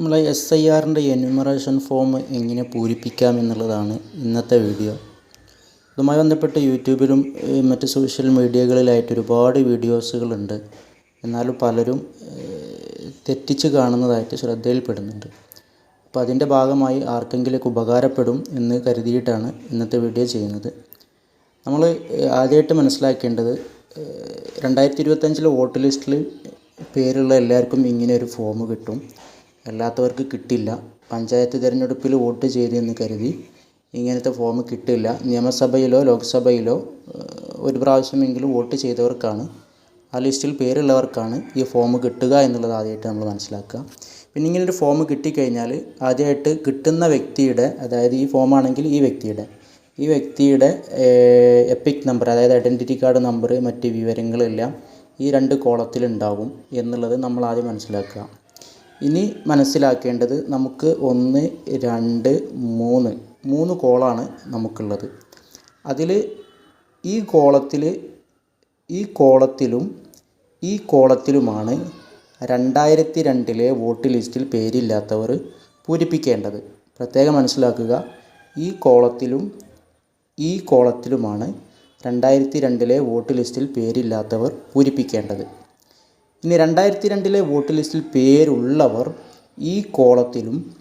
നമ്മൾ S I ആറിന്റെ enumeration form എങ്ങനെ പൂരിപ്പിക്കാം എന്നുള്ളതാണ് ഇന്നത്തെ വീഡിയോ ഇതുമായി ബന്ധപ്പെട്ട് യൂട്യൂബിലും മറ്റ് സോഷ്യൽ മീഡിയകളിലായിട്ട് ഒരുപാട് വീഡിയോസുകളുണ്ട് എന്നാലും പലരും തെറ്റിച്ച് കാണുന്നതായിട്ട് ശ്രദ്ധയിൽപ്പെടുന്നുണ്ട്. അപ്പോൾ അതിന്റെ ഭാഗമായി ആർക്കെങ്കിലും ഉപകാരപ്പെടും എന്ന് കരുതിയിട്ടാണ് ഇന്നത്തെ വീഡിയോ ചെയ്യുന്നത്. നമ്മൾ ആദ്യമായിട്ട് മനസ്സിലാക്കേണ്ടത് രണ്ടായിരത്തി ഇരുപത്തഞ്ചിലെ വോട്ട് ലിസ്റ്റിൽ പേരുള്ള എല്ലാവർക്കും ഇങ്ങനെ ഒരു ഫോം കിട്ടും. അല്ലാത്തവർക്ക് കിട്ടില്ല. പഞ്ചായത്ത് തിരഞ്ഞെടുപ്പിൽ വോട്ട് ചെയ്തു എന്ന് കരുതി ഇങ്ങനത്തെ ഫോം കിട്ടില്ല. നിയമസഭയിലോ ലോക്സഭയിലോ ഒരു പ്രാവശ്യമെങ്കിലും വോട്ട് ചെയ്തവർക്കാണ് ആ ലിസ്റ്റിൽ പേരുള്ളവർക്കാണ് ഈ ഫോം കിട്ടുക എന്നുള്ളത് ആദ്യമായിട്ട് നമ്മൾ മനസ്സിലാക്കുക. പിന്നെ ഇങ്ങനെ ഒരു ഫോം കിട്ടിക്കഴിഞ്ഞാൽ ആദ്യമായിട്ട് കിട്ടുന്ന വ്യക്തിയുടെ അതായത് ഈ ഫോമാണെങ്കിൽ ഈ വ്യക്തിയുടെ ഈ വ്യക്തിയുടെ എപ്പിക് നമ്പർ അതായത് ഐഡന്റിറ്റി കാർഡ് നമ്പർ മറ്റ് വിവരങ്ങളെല്ലാം ഈ രണ്ട് കോളത്തിലുണ്ടാകും എന്നുള്ളത് നമ്മൾ ആദ്യം മനസ്സിലാക്കുക. ഇനി മനസ്സിലാക്കേണ്ടത് നമുക്ക് ഒന്ന് രണ്ട് മൂന്ന്. മൂന്ന് കോളാണ് നമുക്കുള്ളത്. അതിൽ ഈ കോളത്തിൽ ഈ കോളത്തിലും ഈ കോളത്തിലുമാണ് രണ്ടായിരത്തി രണ്ടിലെ വോട്ട് ലിസ്റ്റിൽ പേരില്ലാത്തവർ പൂരിപ്പിക്കേണ്ടത്. പ്രത്യേകം മനസ്സിലാക്കുക ഈ കോളത്തിലും ഈ കോളത്തിലുമാണ് രണ്ടായിരത്തി രണ്ടിലെ വോട്ട് ലിസ്റ്റിൽ പേരില്ലാത്തവർ പൂരിപ്പിക്കേണ്ടത്. ഇനി രണ്ടായിരത്തി രണ്ടിലെ വോട്ട് ലിസ്റ്റിൽ പേരുള്ളവർ ഈ കോളത്തിലും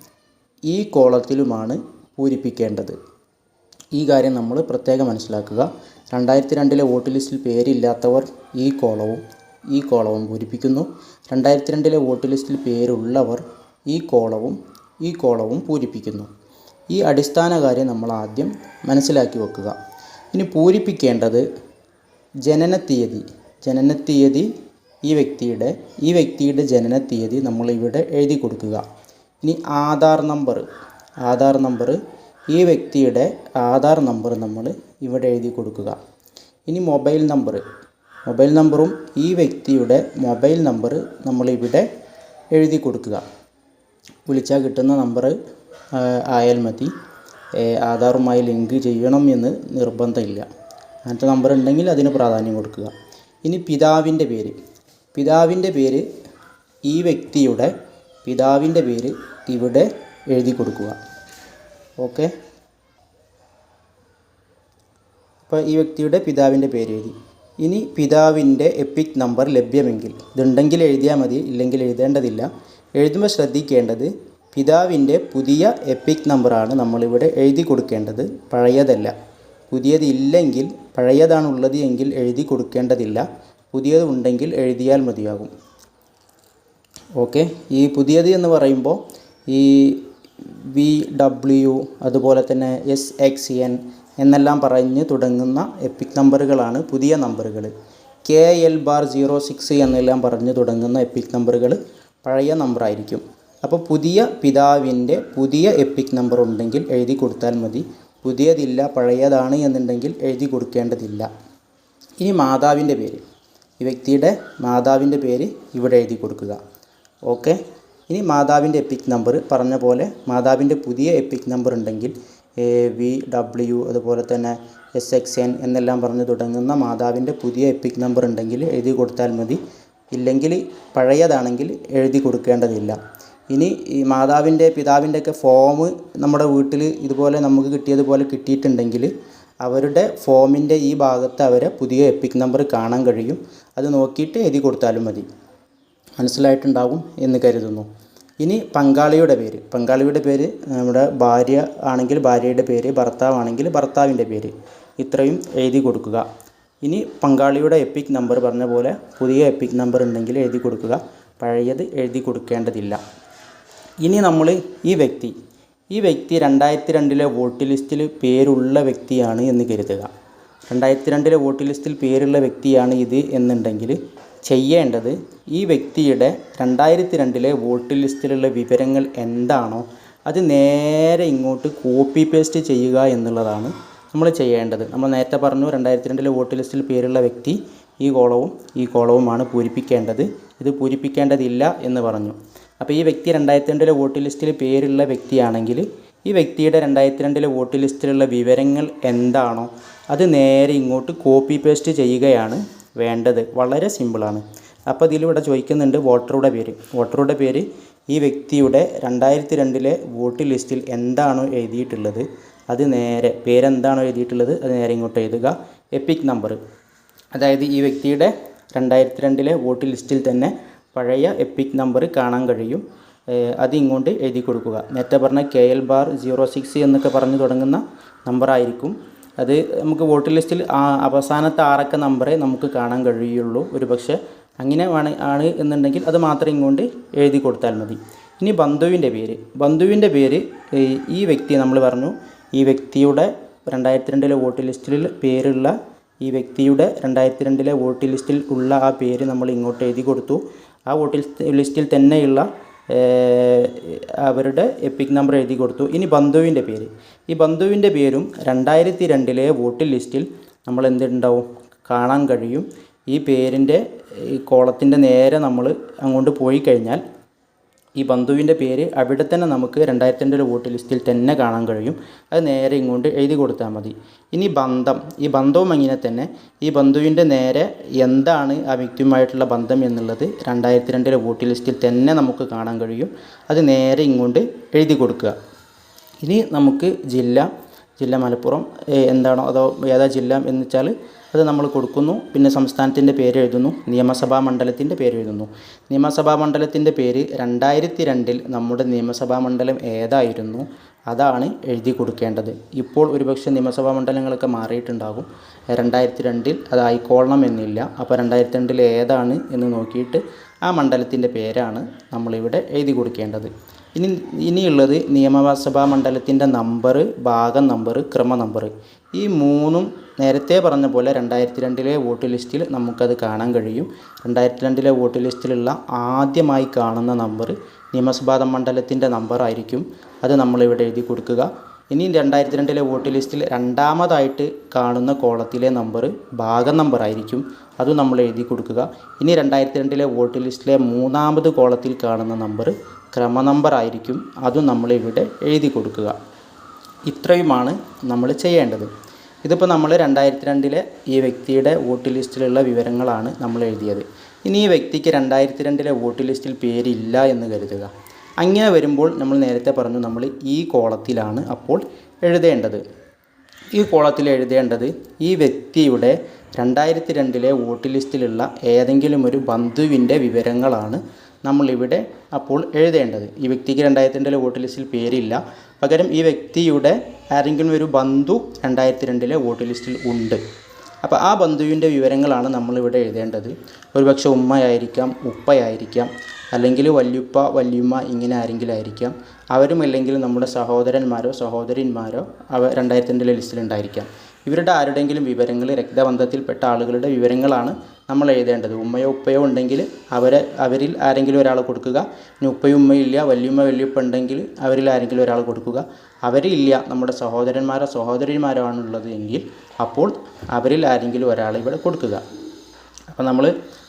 ഈ കോളത്തിലുമാണ് പൂരിപ്പിക്കേണ്ടത്. ഈ കാര്യം നമ്മൾ പ്രത്യേകം മനസ്സിലാക്കുക. രണ്ടായിരത്തി രണ്ടിലെ വോട്ട് ലിസ്റ്റിൽ പേരില്ലാത്തവർ ഈ കോളവും ഈ കോളവും പൂരിപ്പിക്കുന്നു. രണ്ടായിരത്തി രണ്ടിലെ വോട്ട് ലിസ്റ്റിൽ പേരുള്ളവർ ഈ കോളവും ഈ കോളവും പൂരിപ്പിക്കുന്നു. ഈ അടിസ്ഥാന കാര്യം നമ്മൾ ആദ്യം മനസ്സിലാക്കി വെക്കുക. ഇനി പൂരിപ്പിക്കേണ്ടത് ജനനത്തീയതി ജനനത്തീയതി ഈ വ്യക്തിയുടെ ഈ വ്യക്തിയുടെ ജനനത്തീയതി നമ്മൾ ഇവിടെ എഴുതി കൊടുക്കുക. ഇനി ആധാർ നമ്പർ ആധാർ നമ്പർ ഈ വ്യക്തിയുടെ ആധാർ നമ്പർ നമ്മൾ ഇവിടെ എഴുതി കൊടുക്കുക. ഇനി മൊബൈൽ നമ്പർ മൊബൈൽ നമ്പറും ഈ വ്യക്തിയുടെ മൊബൈൽ നമ്പർ നമ്മളിവിടെ എഴുതി കൊടുക്കുക. വിളിച്ചാൽ കിട്ടുന്ന നമ്പർ ആയാൽ മതി. ആധാറുമായി ലിങ്ക് ചെയ്യണം എന്ന് നിർബന്ധമില്ല. അങ്ങനത്തെ നമ്പർ ഉണ്ടെങ്കിൽ അതിന് പ്രാധാന്യം കൊടുക്കുക. ഇനി പിതാവിന്റെ പേര്. പിതാവിന്റെ പേര് ഈ വ്യക്തിയുടെ പിതാവിന്റെ പേര് ഇവിടെ എഴുതി കൊടുക്കുക. ഓക്കെ? അപ്പോൾ ഈ വ്യക്തിയുടെ പിതാവിന്റെ പേര് എഴുതി. ഇനി പിതാവിന്റെ എപ്പിക് നമ്പർ ലഭ്യമെങ്കിൽ ഇതുണ്ടെങ്കിൽ എഴുതിയാൽ മതി ഇല്ലെങ്കിൽ എഴുതേണ്ടതില്ല. എഴുതുമ്പോൾ ശ്രദ്ധിക്കേണ്ടത് പിതാവിന്റെ പുതിയ എപ്പിക് നമ്പറാണ് നമ്മളിവിടെ എഴുതി കൊടുക്കേണ്ടത് പഴയതല്ല. പുതിയത് ഇല്ലെങ്കിൽ പഴയതാണുള്ളത് എങ്കിൽ എഴുതി കൊടുക്കേണ്ടതില്ല. പുതിയത് ഉണ്ടെങ്കിൽ എഴുതിയാൽ മതിയാകും. ഓക്കെ? ഈ പുതിയത് എന്ന് പറയുമ്പോൾ ഈ വി ഡബ്ല്യു അതുപോലെ തന്നെ എസ് എക്സ് എൻ എന്നെല്ലാം പറഞ്ഞ് തുടങ്ങുന്ന എപ്പിക് നമ്പറുകളാണ് പുതിയ നമ്പറുകൾ. K L bar zero six എന്നെല്ലാം പറഞ്ഞ് തുടങ്ങുന്ന എപ്പിക് നമ്പറുകൾ പഴയ നമ്പറായിരിക്കും. അപ്പോൾ പുതിയ പിതാവിന്റെ പുതിയ എപ്പിക് നമ്പർ ഉണ്ടെങ്കിൽ എഴുതി കൊടുത്താൽ മതി. പുതിയതില്ല പഴയതാണ് എന്നുണ്ടെങ്കിൽ എഴുതി കൊടുക്കേണ്ടതില്ല. ഇനി മാതാവിന്റെ പേര്. വ്യക്തിയുടെ മാതാവിന്റെ പേര് ഇവിടെ എഴുതി കൊടുക്കുക. ഓക്കെ? ഇനി മാതാവിന്റെ എപ്പിക് നമ്പർ പറഞ്ഞ പോലെ മാതാവിന്റെ പുതിയ എപ്പിക് നമ്പർ ഉണ്ടെങ്കിൽ എ വി ഡബ്ല്യു അതുപോലെ തന്നെ എസ് എക്സ് എൻ എന്നെല്ലാം പറഞ്ഞ് തുടങ്ങുന്ന മാതാവിന്റെ പുതിയ എപ്പിക് നമ്പർ ഉണ്ടെങ്കിൽ എഴുതി കൊടുത്താൽ മതി. ഇല്ലെങ്കിൽ പഴയതാണെങ്കിൽ എഴുതി കൊടുക്കേണ്ടതില്ല. ഇനി ഈ മാതാവിന്റെ പിതാവിന്റെയൊക്കെ ഫോം നമ്മുടെ വീട്ടിൽ ഇതുപോലെ നമുക്ക് കിട്ടിയതുപോലെ കിട്ടിയിട്ടുണ്ടെങ്കിൽ അവരുടെ ഫോമിന്റെ ഈ ഭാഗത്ത് അവരെ പുതിയ എപ്പിക് നമ്പർ കാണാൻ കഴിയും. അത് നോക്കിയിട്ട് എഴുതി കൊടുത്താലും മതി. മനസ്സിലായിട്ടുണ്ടാകും എന്ന് കരുതുന്നു. ഇനി പങ്കാളിയുടെ പേര്. പങ്കാളിയുടെ പേര് നമ്മുടെ ഭാര്യ ആണെങ്കിൽ ഭാര്യയുടെ പേര് ഭർത്താവാണെങ്കിൽ ഭർത്താവിന്റെ പേര്. ഇത്രയും എഴുതി കൊടുക്കുക. ഇനി പങ്കാളിയുടെ എപ്പിക് നമ്പർ പറഞ്ഞ പോലെ പുതിയ എപ്പിക് നമ്പർ ഉണ്ടെങ്കിൽ എഴുതി കൊടുക്കുക. പഴയത് എഴുതി കൊടുക്കേണ്ടതില്ല. ഇനി നമ്മൾ ഈ വ്യക്തി ഈ വ്യക്തി രണ്ടായിരത്തി രണ്ടിലെ വോട്ട് ലിസ്റ്റിൽ പേരുള്ള വ്യക്തിയാണ് എന്ന് കരുതുക. രണ്ടായിരത്തി രണ്ടിലെ വോട്ട് ലിസ്റ്റിൽ പേരുള്ള വ്യക്തിയാണ് ഇത് എന്നുണ്ടെങ്കിൽ ചെയ്യേണ്ടത് ഈ വ്യക്തിയുടെ രണ്ടായിരത്തി രണ്ടിലെ വോട്ട് ലിസ്റ്റിലുള്ള വിവരങ്ങൾ എന്താണോ അത് നേരെ ഇങ്ങോട്ട് കോപ്പി പേസ്റ്റ് ചെയ്യുക എന്നുള്ളതാണ് നമ്മൾ ചെയ്യേണ്ടത്. നമ്മൾ നേരത്തെ പറഞ്ഞു രണ്ടായിരത്തി രണ്ടിലെ വോട്ട് ലിസ്റ്റിൽ പേരുള്ള വ്യക്തി ഈ കോളവും ഈ കോളവുമാണ് പൂരിപ്പിക്കേണ്ടത്. ഇത് പൂരിപ്പിക്കേണ്ടതില്ല എന്ന് പറഞ്ഞു. അപ്പോൾ ഈ വ്യക്തി രണ്ടായിരത്തി രണ്ടിലെ വോട്ട് ലിസ്റ്റിൽ പേരുള്ള വ്യക്തിയാണെങ്കിൽ ഈ വ്യക്തിയുടെ രണ്ടായിരത്തി രണ്ടിലെ വോട്ട് ലിസ്റ്റിലുള്ള വിവരങ്ങൾ എന്താണോ അത് നേരെ ഇങ്ങോട്ട് കോപ്പി പേസ്റ്റ് ചെയ്യുകയാണ് വേണ്ടത്. വളരെ സിമ്പിളാണ്. അപ്പോൾ ഇതിലിവിടെ ചോദിക്കുന്നുണ്ട് വോട്ടറുടെ പേര്. വോട്ടറുടെ പേര് ഈ വ്യക്തിയുടെ രണ്ടായിരത്തി രണ്ടിലെ വോട്ട് ലിസ്റ്റിൽ എന്താണോ എഴുതിയിട്ടുള്ളത്? അത് നേരെ പേരെന്താണോ എഴുതിയിട്ടുള്ളത്? അത് നേരെ ഇങ്ങോട്ട് എഴുതുക. എപ്പിക് നമ്പർ അതായത് ഈ വ്യക്തിയുടെ രണ്ടായിരത്തി രണ്ടിലെ വോട്ട് ലിസ്റ്റിൽ തന്നെ പഴയ എപ്പിക് നമ്പർ കാണാൻ കഴിയും. അതിങ്ങോട്ട് എഴുതി കൊടുക്കുക. നേരത്തെ പറഞ്ഞ K L bar zero six എന്നൊക്കെ പറഞ്ഞു തുടങ്ങുന്ന നമ്പറായിരിക്കും അത് നമുക്ക് വോട്ട് ലിസ്റ്റിൽ അവസാനത്തെ ആറക്ക നമ്പറേ നമുക്ക് കാണാൻ കഴിയുള്ളൂ. ഒരു പക്ഷേ അങ്ങനെ ആണ് എന്നുണ്ടെങ്കിൽ അത് മാത്രം ഇങ്ങോട്ട് എഴുതി കൊടുത്താൽ മതി. ഇനി ബന്ധുവിന്റെ പേര്. ബന്ധുവിന്റെ പേര് ഈ വ്യക്തി നമ്മൾ പറഞ്ഞു. ഈ വ്യക്തിയുടെ രണ്ടായിരത്തി രണ്ടിലെ വോട്ട് ലിസ്റ്റിൽ പേരുള്ള ഈ വ്യക്തിയുടെ രണ്ടായിരത്തി രണ്ടിലെ വോട്ട് ലിസ്റ്റിൽ ഉള്ള ആ പേര് നമ്മൾ ഇങ്ങോട്ട് എഴുതി കൊടുത്തു. ആ വോട്ട് ലിസ്റ്റിൽ തന്നെയുള്ള അവരുടെ എപ്പിക് നമ്പർ എഴുതി കൊടുത്തു. ഇനി ബന്ധുവിന്റെ പേര്. ഈ ബന്ധുവിന്റെ പേരും രണ്ടായിരത്തി രണ്ടിലെ വോട്ട് ലിസ്റ്റിൽ നമ്മൾ എന്തുണ്ടാവും? കാണാൻ കഴിയും. ഈ പേരിന്റെ ഈ കോളത്തിന്റെ നേരെ നമ്മൾ അങ്ങോട്ട് പോയി കഴിഞ്ഞാൽ ഈ ബന്ധുവിന്റെ പേര് അവിടെ തന്നെ നമുക്ക് രണ്ടായിരത്തി രണ്ടിലെ വോട്ട് ലിസ്റ്റിൽ തന്നെ കാണാൻ കഴിയും. അത് നേരെ ഇങ്ങോട്ട് എഴുതി കൊടുത്താൽ മതി. ഇനി ബന്ധം. ഈ ബന്ധവും അങ്ങനെ തന്നെ. ഈ ബന്ധുവിന്റെ നേരെ എന്താണ് ആ വ്യക്തിയുമായിട്ടുള്ള ബന്ധം എന്നുള്ളത് രണ്ടായിരത്തി രണ്ടിലെ വോട്ട് ലിസ്റ്റിൽ തന്നെ നമുക്ക് കാണാൻ കഴിയും. അത് നേരെ ഇങ്ങോട്ട് എഴുതി കൊടുക്കുക. ഇനി നമുക്ക് ജില്ല ജില്ല മലപ്പുറം എന്താണോ അതോ ഏതാ ജില്ല എന്ന് വെച്ചാൽ അത് നമ്മൾ കൊടുക്കുന്നു. പിന്നെ സംസ്ഥാനത്തിന്റെ പേര് എഴുതുന്നു. നിയമസഭാ മണ്ഡലത്തിന്റെ പേര് എഴുതുന്നു. നിയമസഭാ മണ്ഡലത്തിന്റെ പേര് രണ്ടായിരത്തി രണ്ടിൽ നമ്മുടെ നിയമസഭാ മണ്ഡലം ഏതായിരുന്നു? അതാണ് എഴുതി കൊടുക്കേണ്ടത്. ഇപ്പോൾ ഒരുപക്ഷെ നിയമസഭാ മണ്ഡലങ്ങളൊക്കെ മാറിയിട്ടുണ്ടാകും. രണ്ടായിരത്തി രണ്ടിൽ അതായിക്കോളണം എന്നില്ല. അപ്പോൾ രണ്ടായിരത്തി രണ്ടിൽ ഏതാണ് എന്ന് നോക്കിയിട്ട് ആ മണ്ഡലത്തിന്റെ പേരാണ് നമ്മളിവിടെ എഴുതി കൊടുക്കേണ്ടത്. ഇനി ഇനിയുള്ളത് നിയമസഭാ മണ്ഡലത്തിന്റെ നമ്പർ ഭാഗം നമ്പർ ക്രമ നമ്പർ ഈ മൂന്നും നേരത്തെ പറഞ്ഞ പോലെ രണ്ടായിരത്തി രണ്ടിലെ വോട്ട് ലിസ്റ്റിൽ നമുക്കത് കാണാൻ കഴിയും. രണ്ടായിരത്തി രണ്ടിലെ വോട്ട് ലിസ്റ്റിലുള്ള ആദ്യമായി കാണുന്ന നമ്പർ നിയമസഭാ മണ്ഡലത്തിന്റെ നമ്പറായിരിക്കും. അത് നമ്മളിവിടെ എഴുതി കൊടുക്കുക. ഇനി രണ്ടായിരത്തി രണ്ടിലെ വോട്ട് ലിസ്റ്റിൽ രണ്ടാമതായിട്ട് കാണുന്ന കോളത്തിലെ നമ്പർ ഭാഗം നമ്പർ ആയിരിക്കും. അതും നമ്മൾ എഴുതി കൊടുക്കുക. ഇനി രണ്ടായിരത്തി രണ്ടിലെ വോട്ട് ലിസ്റ്റിലെ മൂന്നാമത് കോളത്തിൽ കാണുന്ന നമ്പർ ക്രമ നമ്പർ ആയിരിക്കും. അതും നമ്മളിവിടെ എഴുതി കൊടുക്കുക. ഇത്രയുമാണ് നമ്മൾ ചെയ്യേണ്ടത്. ഇതിപ്പോൾ നമ്മൾ രണ്ടായിരത്തി രണ്ടിലെ ഈ വ്യക്തിയുടെ വോട്ട് ലിസ്റ്റിലുള്ള വിവരങ്ങളാണ് നമ്മൾ എഴുതിയത്. ഇനി ഈ വ്യക്തിക്ക് രണ്ടായിരത്തി രണ്ടിലെ വോട്ട് ലിസ്റ്റിൽ പേരില്ല എന്ന് കരുതുക. അങ്ങനെ വരുമ്പോൾ നമ്മൾ നേരത്തെ പറഞ്ഞു നമ്മൾ ഈ കോളത്തിലാണ് അപ്പോൾ എഴുതേണ്ടത്. ഈ കോളത്തിൽ എഴുതേണ്ടത് ഈ വ്യക്തിയുടെ രണ്ടായിരത്തി രണ്ടിലെ വോട്ട് ലിസ്റ്റിലുള്ള ഏതെങ്കിലും ഒരു ബന്ധുവിന്റെ വിവരങ്ങളാണ് നമ്മളിവിടെ അപ്പോൾ എഴുതേണ്ടത്. ഈ വ്യക്തിക്ക് രണ്ടായിരത്തി രണ്ടിലെ വോട്ട് ലിസ്റ്റിൽ പേരില്ല. പകരം ഈ വ്യക്തിയുടെ ആരെങ്കിലും ഒരു ബന്ധു രണ്ടായിരത്തി രണ്ടിലെ വോട്ട് ലിസ്റ്റിൽ ഉണ്ട്. അപ്പോൾ ആ ബന്ധുവിന്റെ വിവരങ്ങളാണ് നമ്മളിവിടെ എഴുതേണ്ടത്. ഒരുപക്ഷെ ഉമ്മയായിരിക്കാം ഉപ്പയായിരിക്കാം അല്ലെങ്കിൽ വല്യുപ്പ വല്യുമ്മ ഇങ്ങനെ ആരെങ്കിലും ആയിരിക്കാം അവരും അല്ലെങ്കിൽ നമ്മുടെ സഹോദരന്മാരോ സഹോദരിന്മാരോ അവ രണ്ടായിരത്തി രണ്ടിലെ ലിസ്റ്റിലുണ്ടായിരിക്കാം ഇവരുടെ ആരുടെയെങ്കിലും വിവരങ്ങൾ രക്തബന്ധത്തിൽപ്പെട്ട ആളുകളുടെ വിവരങ്ങളാണ് നമ്മൾ എഴുതേണ്ടത്. ഉമ്മയോ ഉപ്പയോ ഉണ്ടെങ്കിൽ അവരെ അവരിൽ ആരെങ്കിലും ഒരാൾ കൊടുക്കുക. ഇനി ഉപ്പയും ഉമ്മയും ഇല്ല വല്യുമ്മ വല്യുപ്പ ഉണ്ടെങ്കിൽ അവരിൽ ആരെങ്കിലും ഒരാൾ കൊടുക്കുക. അവരില്ല നമ്മുടെ സഹോദരന്മാരോ സഹോദരിമാരോ ആണുള്ളത് എങ്കിൽ അപ്പോൾ അവരിൽ ആരെങ്കിലും ഒരാൾ ഇവിടെ കൊടുക്കുക. അപ്പോൾ നമ്മൾ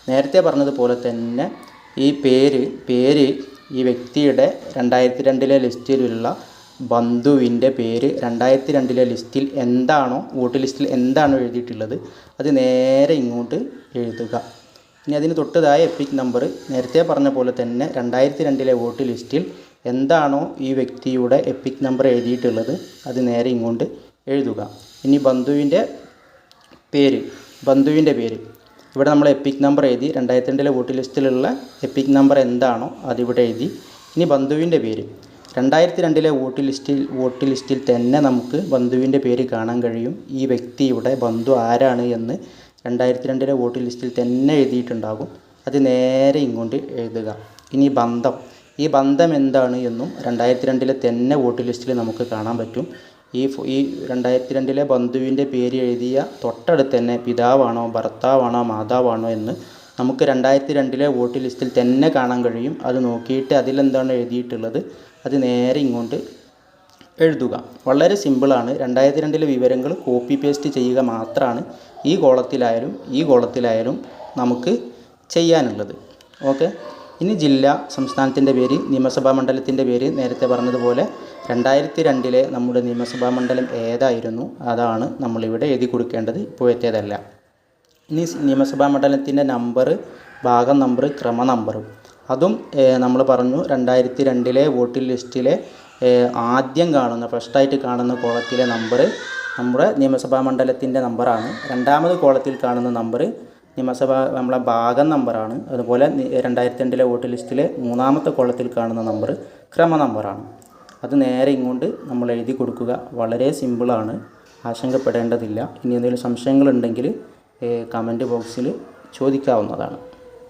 നേരത്തെ പറഞ്ഞതുപോലെ തന്നെ ഈ പേര് പേര് ഈ വ്യക്തിയുടെ രണ്ടായിരത്തി രണ്ടിലെ ലിസ്റ്റിലുള്ള ബന്ധുവിന്റെ പേര് രണ്ടായിരത്തി രണ്ടിലെ ലിസ്റ്റിൽ എന്താണോ വോട്ട് ലിസ്റ്റിൽ എന്താണോ എഴുതിയിട്ടുള്ളത് അത് നേരെ ഇങ്ങോട്ട് എഴുതുക. ഇനി അതിന് തൊട്ടതായ എപ്പിക് നമ്പർ നേരത്തെ പറഞ്ഞ പോലെ തന്നെ രണ്ടായിരത്തി രണ്ടിലെ വോട്ട് ലിസ്റ്റിൽ എന്താണോ ഈ വ്യക്തിയുടെ എപ്പിക് നമ്പർ എഴുതിയിട്ടുള്ളത് അത് നേരെ ഇങ്ങോട്ട് എഴുതുക. ഇനി ബന്ധുവിന്റെ പേര് ബന്ധുവിന്റെ പേര്. ഇവിടെ നമ്മൾ എപ്പിക് നമ്പർ എഴുതി രണ്ടായിരത്തി രണ്ടിലെ വോട്ട് ലിസ്റ്റിലുള്ള എപ്പിക് നമ്പർ എന്താണോ അതിവിടെ എഴുതി. ഇനി ബന്ധുവിന്റെ പേര്. രണ്ടായിരത്തി രണ്ടിലെ വോട്ട് ലിസ്റ്റിൽ വോട്ട് ലിസ്റ്റിൽ തന്നെ നമുക്ക് ബന്ധുവിന്റെ പേര് കാണാൻ കഴിയും. ഈ വ്യക്തിയുടെ ബന്ധു ആരാണ് എന്ന് രണ്ടായിരത്തി രണ്ടിലെ വോട്ട് ലിസ്റ്റിൽ തന്നെ എഴുതിയിട്ടുണ്ടാകും. അത് നേരെ ഇങ്ങോട്ട് എഴുതുക. ഇനി ബന്ധം. ഈ ബന്ധം എന്താണ് എന്നും രണ്ടായിരത്തി രണ്ടിലെ തന്നെ വോട്ട് ലിസ്റ്റിൽ നമുക്ക് കാണാൻ പറ്റും. ഈ ഈ രണ്ടായിരത്തി രണ്ടിലെ ബന്ധുവിന്റെ പേര് എഴുതിയ തൊട്ടടുത്ത് തന്നെ പിതാവാണോ ഭർത്താവാണോ മാതാവാണോ എന്ന് നമുക്ക് രണ്ടായിരത്തി രണ്ടിലെ വോട്ട് ലിസ്റ്റിൽ തന്നെ കാണാൻ കഴിയും. അത് നോക്കിയിട്ട് അതിലെന്താണ് എഴുതിയിട്ടുള്ളത്? അത് നേരെ ഇങ്ങോട്ട് എഴുതുക. വളരെ സിമ്പിളാണ് രണ്ടായിരത്തി രണ്ടിലെ വിവരങ്ങൾ കോപ്പി പേസ്റ്റ് ചെയ്യുക മാത്രമാണ് ഈ കോളത്തിലായാലും ഈ കോളത്തിലായാലും നമുക്ക് ചെയ്യാനുള്ളത്. ഓക്കെ ഇനി ജില്ല സംസ്ഥാനത്തിന്റെ പേര് നിയമസഭാ മണ്ഡലത്തിന്റെ പേര് നേരത്തെ പറഞ്ഞതുപോലെ രണ്ടായിരത്തി രണ്ടിലെ നമ്മുടെ നിയമസഭാ മണ്ഡലം ഏതായിരുന്നു? അതാണ് നമ്മളിവിടെ എഴുതി കൊടുക്കേണ്ടത്. ഇപ്പോഴത്തേതല്ല ഇനി നിയമസഭാ മണ്ഡലത്തിന്റെ നമ്പർ ഭാഗം നമ്പർ ക്രമ നമ്പറും അതും നമ്മൾ പറഞ്ഞു രണ്ടായിരത്തി രണ്ടിലെ വോട്ടിംഗ് ലിസ്റ്റിലെ ആദ്യം കാണുന്ന ഫസ്റ്റായിട്ട് കാണുന്ന കോളത്തിലെ നമ്പർ നമ്മുടെ നിയമസഭാ മണ്ഡലത്തിന്റെ നമ്പറാണ് രണ്ടാമത് കോളത്തിൽ കാണുന്ന നമ്പർ നിയമസഭാ നമ്മളെ ഭാഗം നമ്പറാണ് അതുപോലെ രണ്ടായിരത്തി രണ്ടിലെ വോട്ട് ലിസ്റ്റിലെ മൂന്നാമത്തെ കോളത്തിൽ കാണുന്ന നമ്പർ ക്രമ നമ്പറാണ് അത് നേരെ ഇങ്ങോട്ട് നമ്മൾ എഴുതി കൊടുക്കുക. വളരെ സിമ്പിളാണ് ആശങ്കപ്പെടേണ്ടതില്ല. ഇനി എന്തെങ്കിലും സംശയങ്ങളുണ്ടെങ്കിൽ കമന്റ് ബോക്സിൽ ചോദിക്കാവുന്നതാണ്.